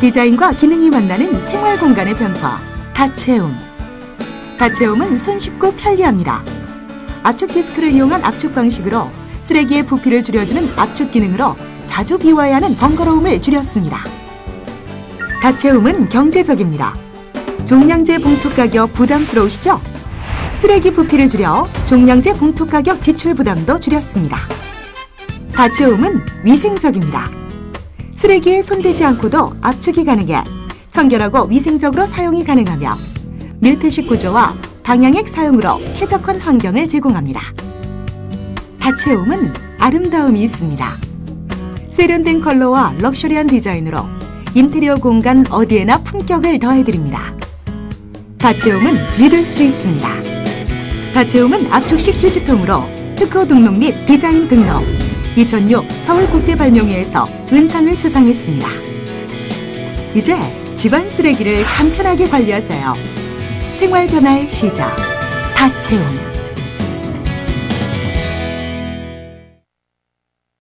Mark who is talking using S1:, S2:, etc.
S1: 디자인과 기능이 만나는 생활 공간의 변화, 다채움. 다채움은 손쉽고 편리합니다. 압축 디스크를 이용한 압축 방식으로 쓰레기의 부피를 줄여주는 압축 기능으로 자주 비워야 하는 번거로움을 줄였습니다. 다채움은 경제적입니다. 종량제 봉투 가격 부담스러우시죠? 쓰레기 부피를 줄여 종량제 봉투 가격 지출 부담도 줄였습니다. 다채움은 위생적입니다. 쓰레기에 손대지 않고도 압축이 가능해 청결하고 위생적으로 사용이 가능하며 밀폐식 구조와 방향액 사용으로 쾌적한 환경을 제공합니다. 다채움은 아름다움이 있습니다. 세련된 컬러와 럭셔리한 디자인으로 인테리어 공간 어디에나 품격을 더해드립니다. 다채움은 믿을 수 있습니다. 다채움은 압축식 휴지통으로 특허 등록 및 디자인 등록 2006 서울국제발명회에서 은상을 수상했습니다. 이제 집안 쓰레기를 간편하게 관리하세요. 생활 변화의 시작, 다채움.